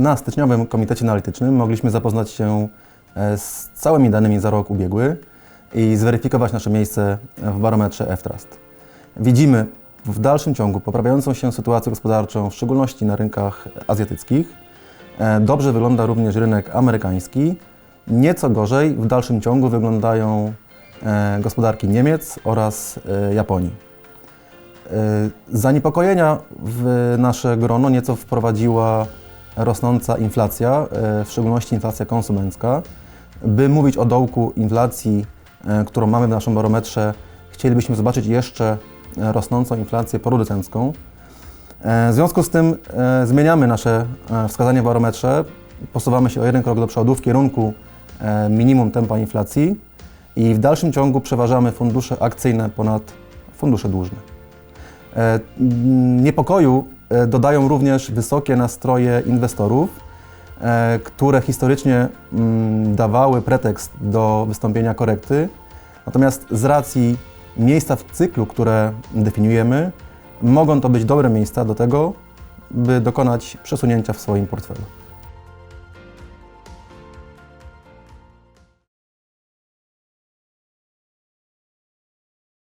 Na styczniowym komitecie analitycznym mogliśmy zapoznać się e, z całymi danymi za rok ubiegły i zweryfikować nasze miejsce w barometrze F-Trust. Widzimy w dalszym ciągu poprawiającą się sytuację gospodarczą, w szczególności na rynkach azjatyckich. E, Dobrze wygląda również rynek amerykański. Nieco gorzej w dalszym ciągu wyglądają e, gospodarki Niemiec oraz Japonii. Zaniepokojenia w nasze grono nieco wprowadziła rosnąca inflacja, e, w szczególności inflacja konsumencka. By mówić o dołku inflacji, e, którą mamy w naszym barometrze, chcielibyśmy zobaczyć jeszcze e, rosnącą inflację producencką. W związku z tym zmieniamy nasze wskazanie w barometrze, posuwamy się o jeden krok do przodu w kierunku minimum tempa inflacji i w dalszym ciągu przeważamy fundusze akcyjne ponad fundusze dłużne. Niepokoju dodają również wysokie nastroje inwestorów, e, które historycznie mm, dawały pretekst do wystąpienia korekty. Natomiast z racji miejsca w cyklu, które definiujemy, mogą to być dobre miejsca do tego, by dokonać przesunięcia w swoim portfelu.